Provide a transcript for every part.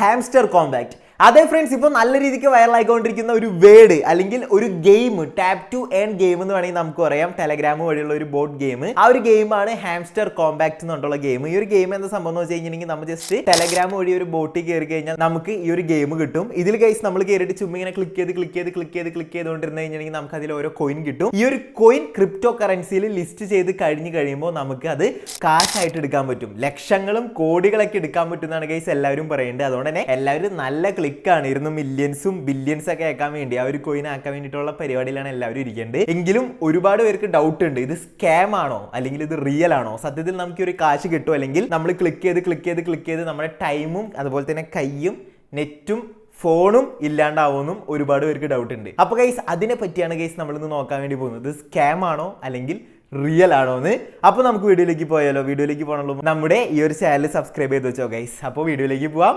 Hamster compact അതെ friends ഇപ്പോൾ നല്ല രീതിക്ക് വൈറലായിക്കൊണ്ടിരിക്കുന്ന ഒരു വേർഡ് അല്ലെങ്കിൽ ഒരു game tap to earn game എന്ന് വേണമെങ്കിൽ നമുക്ക് പറയാം. ടെലഗ്രാം വഴിയുള്ള ഒരു ബോർഡ് ഗെയിം ആ ഒരു ഗെയിമാണ് ഹാംസ്റ്റർ കോമ്പാക്ട് എന്നുള്ള ഗെയിം ഈ ഒരു ഗെയിം എന്താ സംഭവം എന്ന് വെച്ച് കഴിഞ്ഞിട്ടുണ്ടെങ്കിൽ നമ്മൾ ജസ്റ്റ് ടെലഗ്രാം വഴി ഒരു ബോട്ടിൽ കയറി കഴിഞ്ഞാൽ നമുക്ക് ഈ ഒരു ഗെയിം കിട്ടും. ഇതിൽ ഗൈസ് നമ്മൾ കയറിയിട്ട് ചുമ്മാ ഇങ്ങനെ ക്ലിക്ക് ചെയ്ത് ക്ലിക്ക് ചെയ്ത് ക്ലിക്ക് ചെയ്ത് ക്ലിക്ക് ചെയ്തുകൊണ്ടിരുന്ന് കഴിഞ്ഞിട്ടുണ്ടെങ്കിൽ നമുക്ക് അതിൽ ഓരോ കോയിൻ കിട്ടും. ഈ ഒരു കോയിൻ ക്രിപ്റ്റോ കറൻസിയിൽ ലിസ്റ്റ് ചെയ്ത് കഴിഞ്ഞ് കഴിയുമ്പോൾ നമുക്ക് അത് കാശ് ആയിട്ട് എടുക്കാൻ പറ്റും. ലക്ഷങ്ങളും കോടികളൊക്കെ എടുക്കാൻ പറ്റുന്നതാണ് ഗൈസ് എല്ലാവരും പറയുന്നത് അതുകൊണ്ട് തന്നെ എല്ലാവരും നല്ല ക്ലിക്കാണ് ഇരുന്ന് മില്യൻസും ബില്യൻസ് ഒക്കെ ആക്കാൻ വേണ്ടി ആ ഒരു കോയിൻ ആക്കാൻ വേണ്ടിയിട്ടുള്ള പരിപാടിയിലാണ് എല്ലാവരും ഇരിക്കേണ്ടത്. എങ്കിലും ഒരുപാട് പേർക്ക് ഡൗട്ട് ഉണ്ട്. ഇത് സ്കാം ആണോ? അല്ലെങ്കിൽ ഇത് റിയൽ ആണോ? സത്യത്തിൽ നമുക്ക് ഒരു കാശ് കിട്ടും. അല്ലെങ്കിൽ നമ്മൾ ക്ലിക്ക് ചെയ്ത് ക്ലിക്ക് ചെയ്ത് ക്ലിക്ക് ചെയ്ത് നമ്മുടെ ടൈമും അതുപോലെ തന്നെ കൈയും നെറ്റും ഫോണും ഇല്ലാണ്ടാവുമെന്നും ഒരുപാട് പേർക്ക് ഡൗട്ട് ഉണ്ട്. അപ്പൊ ഗൈസ് അതിനെ പറ്റിയാണ് ഗൈസ് നമ്മളിന്ന് നോക്കാൻ വേണ്ടി പോകുന്നത്. സ്കാം ആണോ? അല്ലെങ്കിൽ റിയൽ ആണോ എന്ന് അപ്പോൾ നമുക്ക് വീഡിയോയിലേക്ക് പോയാലോ? വീഡിയോയിലേക്ക് പോകണല്ലോ നമ്മുടെ ഈ ഒരു ചാനൽ സബ്സ്ക്രൈബ് ചെയ്ത് വെച്ചോ ഗൈസ് അപ്പോൾ വീഡിയോയിലേക്ക് പോവാം.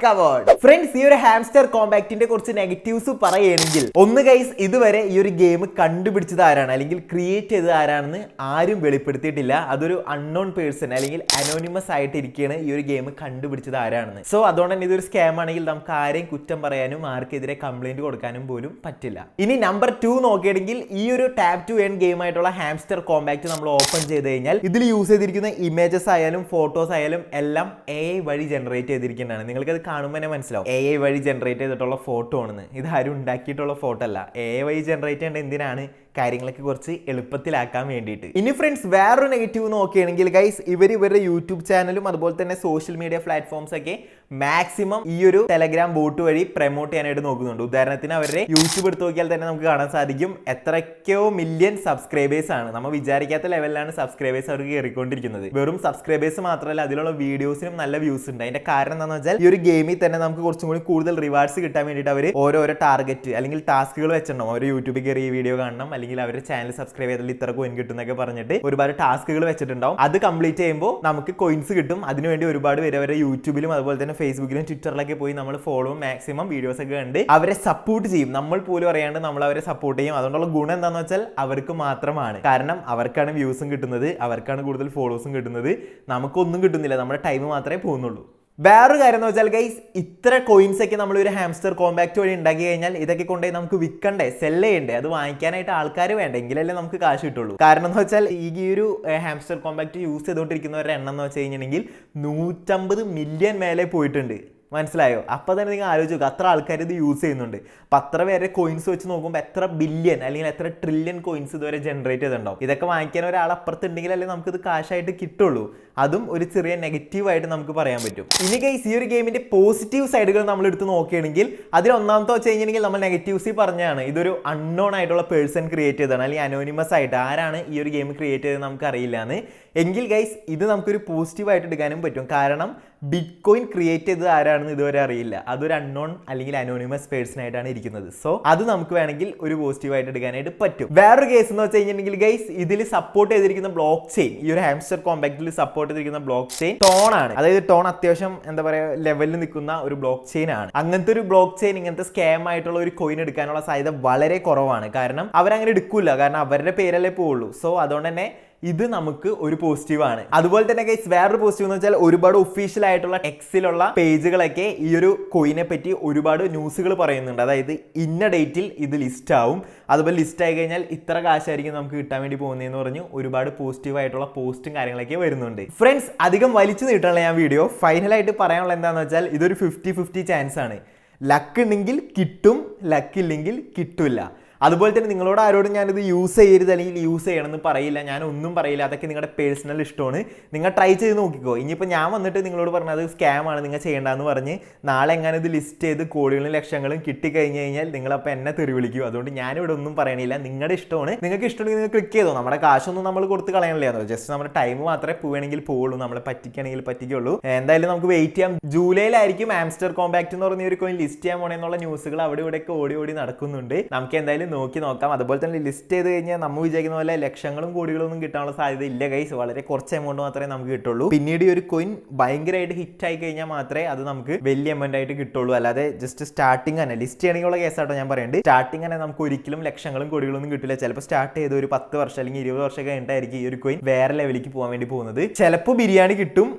ഫ്രണ്ട്സ് ഈ ഒരു ഹാംസ്റ്റർ കോമ്പാക്റ്റിന്റെ കുറച്ച് നെഗറ്റീവ്സ് പറയുകയാണെങ്കിൽ ഒന്ന് ഗൈസ് ഇതുവരെ ഈ ഒരു ഗെയിം കണ്ടുപിടിച്ചത് ആരാണ്? അല്ലെങ്കിൽ ക്രിയേറ്റ് ചെയ്തത് ആരാണെന്ന് ആരും വെളിപ്പെടുത്തിയിട്ടില്ല. അതൊരു അൺനോൺ പേഴ്സൺ അല്ലെങ്കിൽ അനോണിമസ് ആയിട്ട് ഇരിക്കുകയാണ് ഈ ഒരു ഗെയിം കണ്ടുപിടിച്ചത് ആരാണെന്ന്. സോ അതുകൊണ്ട് തന്നെ ഇതൊരു സ്കാം ആണെങ്കിൽ നമുക്ക് ആരെയും കുറ്റം പറയാനും ആർക്കെതിരെ കംപ്ലൈന്റ് കൊടുക്കാനും പോലും പറ്റില്ല. ഇനി നമ്പർ ടു നോക്കിയാണെങ്കിൽ ഈ ഒരു ടാപ് ടു എൻ ഗെയിം ആയിട്ടുള്ള ഹാംസ്റ്റർ കോമ്പാക്ട് ഓപ്പൺ ചെയ്ത് കഴിഞ്ഞാൽ ഇതിൽ യൂസ് ചെയ്തിരിക്കുന്ന ഇമേജസ് ആയാലും ഫോട്ടോസ് ആയാലും എല്ലാം എ ഐ വഴി ജനറേറ്റ് ചെയ്തിരിക്കുന്നതാണ്. നിങ്ങൾക്ക് അത് കാണുമ്പോൾ തന്നെ മനസ്സിലാവും. എ ഐ വഴി ജനറേറ്റ് ചെയ്തിട്ടുള്ള ഫോട്ടോ ആണെന്ന്. ഇത് ആരും ഉണ്ടാക്കിയിട്ടുള്ള ഫോട്ടോ അല്ല. എ ഐ വഴി ജനറേറ്റ് ചെയ്യേണ്ട എന്തിനാണ്? കാര്യങ്ങളൊക്കെ കുറച്ച് എളുപ്പത്തിലാക്കാൻ വേണ്ടിയിട്ട്. ഇനി ഫ്രണ്ട്സ് വേറൊരു നെഗറ്റീവ് നോക്കുകയാണെങ്കിൽ ഗൈസ് ഇവർ ഇവരുടെ യൂട്യൂബ് ചാനലും അതുപോലെ തന്നെ സോഷ്യൽ മീഡിയ പ്ലാറ്റ്ഫോംസ് ഒക്കെ മാക്സിമം ഈ ഒരു ടെലഗ്രാം ബോട്ട് വഴി പ്രൊമോട്ട് ചെയ്യാനായിട്ട് നോക്കുന്നുണ്ട്. ഉദാഹരണത്തിന് അവരുടെ യൂട്യൂബ് എടുത്ത് നോക്കിയാൽ തന്നെ നമുക്ക് കാണാൻ സാധിക്കും. എത്രയ്ക്കോ മില്യൺ സബ്സ്ക്രൈബേഴ്സ് ആണ്. നമ്മൾ വിചാരിക്കാത്ത ലെവലിലാണ് സബ്സ്ക്രൈബേഴ്സ് അവർക്ക് കയറിക്കൊണ്ടിരിക്കുന്നത്. വെറും സബ്സ്ക്രൈബേഴ്സ് മാത്രമല്ല അതിലുള്ള വീഡിയോസിനും നല്ല വ്യൂസ് ഉണ്ട്. അതിന്റെ കാരണം എന്താണെന്ന് വെച്ചാൽ ഈ ഒരു ഗെയിമിൽ തന്നെ നമുക്ക് കുറച്ചും കൂടി കൂടുതൽ റിവാർഡ്സ് കിട്ടാൻ വേണ്ടിയിട്ട് അവർ ഓരോരോ ടാർഗറ്റ് അല്ലെങ്കിൽ ടാസ്കുകൾ വെച്ചിട്ടുണ്ടാവും. അവർ യൂട്യൂബിൽ കയറി വീഡിയോ കാണണം അല്ലെങ്കിൽ അവരുടെ ചാനൽ സബ്സ്ക്രൈബ് ചെയ്താൽ ഇത്ര കോയിൻ കിട്ടും എന്നൊക്കെ പറഞ്ഞിട്ട് ഒരുപാട് ടാസ്കുകൾ വെച്ചിട്ടുണ്ടാവും. അത് കംപ്ലീറ്റ് ചെയ്യുമ്പോൾ നമുക്ക് കോയിൻസ് കിട്ടും. അതിനുവേണ്ടി ഒരുപാട് പേര് അവരെ യൂട്യൂബിലും അതുപോലെ തന്നെ ഫേസ്ബുക്കിലും ട്വിറ്ററിലൊക്കെ പോയി നമ്മൾ ഫോളോ മാക്സിമം വീഡിയോസ് ഒക്കെ കണ്ട് അവരെ സപ്പോർട്ട് ചെയ്യും. നമ്മൾ പോലും അറിയാണ്ട് നമ്മൾ അവരെ സപ്പോർട്ട് ചെയ്യും. അതുകൊണ്ടുള്ള ഗുണം എന്താണെന്ന് വെച്ചാൽ അവർക്ക് മാത്രമാണ്. കാരണം അവർക്കാണ് വ്യൂസും കിട്ടുന്നത്. അവർക്കാണ് കൂടുതൽ ഫോളോസും കിട്ടുന്നത്. നമുക്കൊന്നും കിട്ടുന്നില്ല. നമ്മുടെ ടൈം മാത്രമേ പോകുന്നുള്ളൂ. വേറൊരു കാര്യം എന്ന് വെച്ചാൽ ഗൈസ് ഇത്ര കോയിൻസ് ഒക്കെ നമ്മൾ ഒരു ഹാംസ്റ്റർ കോമ്പാക്ട് വഴി ഉണ്ടാക്കി കഴിഞ്ഞാൽ ഇതൊക്കെ കൊണ്ടുപോയി നമുക്ക് വിൽക്കണ്ടേ സെൽ ചെയ്യണ്ടേ? അത് വാങ്ങിക്കാനായിട്ട് ആൾക്കാർ വേണ്ട? എങ്കിലല്ലേ നമുക്ക് കാശ് കിട്ടുള്ളൂ. കാരണം എന്ന് വെച്ചാൽ ഈ ഒരു ഹാംസ്റ്റർ കോമ്പാക്ട് യൂസ് ചെയ്തുകൊണ്ടിരിക്കുന്നവരുടെ എണ്ണം എന്ന് വെച്ച് കഴിഞ്ഞിട്ടുണ്ടെങ്കിൽ നൂറ്റമ്പത് മില്യൺ മേലെ പോയിട്ടുണ്ട്. മനസ്സിലായോ? അപ്പോൾ തന്നെ നിങ്ങൾ ആലോചിച്ച് നോക്കുക അത്ര ആൾക്കാർ ഇത് യൂസ് ചെയ്യുന്നുണ്ട്. അപ്പം അത്ര പേരെ കോയിൻസ് വെച്ച് നോക്കുമ്പോൾ എത്ര ബില്യൺ അല്ലെങ്കിൽ എത്ര ട്രില്യൺ കോയിൻസ് ഇതുവരെ ജനറേറ്റ് ചെയ്തിട്ടുണ്ടാവും. ഇതൊക്കെ വാങ്ങിക്കാൻ ഒരാൾ അപ്പുറത്തുണ്ടെങ്കിൽ അല്ലെങ്കിൽ നമുക്കിത് കാശായിട്ട് കിട്ടുള്ളൂ. അതും ഒരു ചെറിയ നെഗറ്റീവായിട്ട് നമുക്ക് പറയാൻ പറ്റും. ഇനി ഗൈസ് ഈ ഒരു ഗെയിമിന്റെ പോസിറ്റീവ് സൈഡുകൾ നമ്മൾ എടുത്ത് നോക്കുകയാണെങ്കിൽ അതിൽ ഒന്നാമത്തെ വെച്ച് കഴിഞ്ഞിട്ടുണ്ടെങ്കിൽ നമ്മൾ നെഗറ്റീവ്സ് പറഞ്ഞാണ് ഇതൊരു അൺനോൺ ആയിട്ടുള്ള പേഴ്സൺ ക്രിയേറ്റ് ചെയ്താണ് അല്ലെങ്കിൽ അനോണിമസ് ആയിട്ട്. ആരാണ് ഈ ഒരു ഗെയിം ക്രിയേറ്റ് ചെയ്തത് നമുക്ക് അറിയില്ല എന്ന് എങ്കിൽ ഗൈസ് ഇത് നമുക്കൊരു പോസിറ്റീവ് ആയിട്ട് എടുക്കാനും പറ്റും. കാരണം ബിറ്റ് കോയിൻ ക്രിയേറ്റ് ചെയ്തത് ആരാണെന്ന് ഇതുവരെ അറിയില്ല. അതൊരു അൺനോൺ അല്ലെങ്കിൽ അനോണിമസ് പേഴ്സൺ ആയിട്ടാണ് ഇരിക്കുന്നത്. സോ അത് നമുക്ക് വേണമെങ്കിൽ ഒരു പോസിറ്റീവ് ആയിട്ട് എടുക്കാനായിട്ട് പറ്റും. വേറൊരു കേസ് എന്ന് വെച്ച് കഴിഞ്ഞിട്ടുണ്ടെങ്കിൽ ഗൈസ് ഇതിൽ സപ്പോർട്ട് ചെയ്തിരിക്കുന്ന ബ്ലോക്ക് ചെയിൻ ഈ ഒരു ഹാംസ്റ്റർ കോമ്പാക്റ്റിൽ സപ്പോർട്ട് ചെയ്തിരിക്കുന്ന ബ്ലോക്ക് ചെയിൻ ടോൺ ആണ്. അതായത് ടോൺ അത്യാവശ്യം എന്താ പറയുക ലെവലിൽ നിൽക്കുന്ന ഒരു ബ്ലോക്ക് ചെയിൻ ആണ്. അങ്ങനത്തെ ഒരു ബ്ലോക്ക് ചെയിൻ ഇങ്ങനത്തെ സ്കാം ആയിട്ടുള്ള ഒരു കോയിൻ എടുക്കാനുള്ള സാധ്യത വളരെ കുറവാണ്. കാരണം അവരങ്ങനെ എടുക്കില്ല കാരണം അവരുടെ പേരല്ലേ പോവുള്ളൂ. സോ അതുകൊണ്ട് തന്നെ ഇത് നമുക്ക് ഒരു പോസിറ്റീവ് ആണ്. അതുപോലെ തന്നെ ഗൈസ് വേറൊരു പോസിറ്റീവ് എന്ന് വെച്ചാൽ ഒരുപാട് ഒഫീഷ്യൽ ആയിട്ടുള്ള എക്സിലുള്ള പേജുകളൊക്കെ ഈ ഒരു കോയിനെ പറ്റി ഒരുപാട് ന്യൂസുകൾ പറയുന്നുണ്ട്. അതായത് ഇന്ന ഡേറ്റിൽ ഇത് ലിസ്റ്റ് ആവും. അതുപോലെ ലിസ്റ്റ് ആയി കഴിഞ്ഞാൽ ഇത്ര കാശായിരിക്കും നമുക്ക് കിട്ടാൻ വേണ്ടി പോകുന്നതെന്ന് പറഞ്ഞു ഒരുപാട് പോസിറ്റീവ് ആയിട്ടുള്ള പോസ്റ്റും കാര്യങ്ങളൊക്കെ വരുന്നുണ്ട്. ഫ്രണ്ട്സ് അധികം വലിച്ചു നീട്ടാനുള്ള ഞാൻ വീഡിയോ ഫൈനലായിട്ട് പറയാനുള്ള എന്താണെന്ന് വെച്ചാൽ ഇതൊരു ഫിഫ്റ്റി ഫിഫ്റ്റി ചാൻസ് ആണ്. ലക്ക് ഉണ്ടെങ്കിൽ കിട്ടും ലക്ക് ഇല്ലെങ്കിൽ കിട്ടില്ല അതുപോലെ തന്നെ നിങ്ങളോട് ആരോടും ഞാനിത് യൂസ് ചെയ്യരുത് അല്ലെങ്കിൽ യൂസ് ചെയ്യണമെന്ന് പറയില്ല. ഞാൻ ഒന്നും പറയില്ല. അതൊക്കെ നിങ്ങളുടെ പേഴ്സണൽ ഇഷ്ടമാണ്. നിങ്ങൾ ട്രൈ ചെയ്ത് നോക്കിക്കോ. ഇനിയിപ്പോൾ ഞാൻ വന്നിട്ട് നിങ്ങളോട് പറഞ്ഞത് സ്കാം ആണ്. നിങ്ങൾ ചെയ്യേണ്ടതെന്ന് പറഞ്ഞ് നാളെ എങ്ങനെ ഇത് ലിസ്റ്റ് ചെയ്ത് കോടികളും ലക്ഷങ്ങളും കിട്ടിക്കഴിഞ്ഞ് കഴിഞ്ഞാൽ നിങ്ങളപ്പോൾ എന്നെ തെറി വിളിക്കും. അതുകൊണ്ട് ഞാനിവിടെ ഒന്നും പറയണില്ല. നിങ്ങളുടെ ഇഷ്ടമാണ്. നിങ്ങൾക്ക് ഇഷ്ടമുണ്ടെങ്കിൽ നിങ്ങൾ ക്ലിക്ക് ചെയ്തോ. നമ്മുടെ കാശൊന്നും നമ്മൾ കൊടുത്ത് കളയണില്ലായിരുന്നു ജസ്റ്റ് നമ്മുടെ ടൈം മാത്രമേ പോവുകയാണെങ്കിൽ പോവുള്ളൂ. നമ്മളെ പറ്റിക്കുകയാണെങ്കിൽ പറ്റിക്കുള്ളൂ എന്തായാലും നമുക്ക് വെയിറ്റ് ചെയ്യാം. ജൂലൈയിലായിരിക്കും ആംസ്റ്റർ കോമ്പാക്ട് എന്ന് പറഞ്ഞ ഒരു കോയിൻ ലിസ്റ്റ് ചെയ്യാൻ പോണെന്നുള്ള ന്യൂസുകൾ അവിടെ ഇവിടെയൊക്കെ ഓടി ഓടി നടക്കുന്നുണ്ട്. നമുക്ക് എന്തായാലും നോക്കി നോക്കാം. അതുപോലെ തന്നെ ലിസ്റ്റ് ചെയ്ത് കഴിഞ്ഞാൽ നമ്മൾ വിചാരിക്കുന്ന പോലെ ലക്ഷങ്ങളും കോടികളും ഒന്നും കിട്ടാനുള്ള സാധ്യത ഇല്ല ഗൈസ് വളരെ കുറച്ച് എമൗണ്ട് മാത്രമേ നമുക്ക് കിട്ടുള്ളൂ. പിന്നീട് ഈ ഒരു കോയിൻ ഭയങ്കരമായിട്ട് ഹിറ്റ് ആയി കഴിഞ്ഞാൽ മാത്രമേ അത് നമുക്ക് വലിയ എമൗണ്ട് ആയിട്ട് കിട്ടുള്ളൂ. അല്ലാതെ ജസ്റ്റ് സ്റ്റാർട്ടിങ് തന്നെ. ലിസ്റ്റ് ചെയ്യണമെങ്കിലുള്ള കേസാട്ടോ ഞാൻ പറയുന്നത് സ്റ്റാർട്ടിങ് തന്നെ നമുക്ക് ഒരിക്കലും ലക്ഷങ്ങളും കോടികളും ഒന്നും കിട്ടില്ല. ചിലപ്പോൾ സ്റ്റാർട്ട് ചെയ്ത് ഒരു പത്ത് വർഷം അല്ലെങ്കിൽ ഇരുപത് വർഷം കഴിഞ്ഞിട്ടായിരിക്കും ഈ ഒരു കോയിൻ വേറെ ലെവലിലേക്ക് പോകാൻ വേണ്ടി പോകുന്നത്. ചിലപ്പോൾ ബിരിയാണി കിട്ടും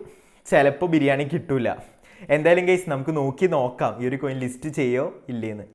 ചിലപ്പോൾ ബിരിയാണി കിട്ടൂല. എന്തായാലും കേസ് നമുക്ക് നോക്കി നോക്കാം ഈ ഒരു കോയിൻ ലിസ്റ്റ് ചെയ്യോ ഇല്ലേന്ന്.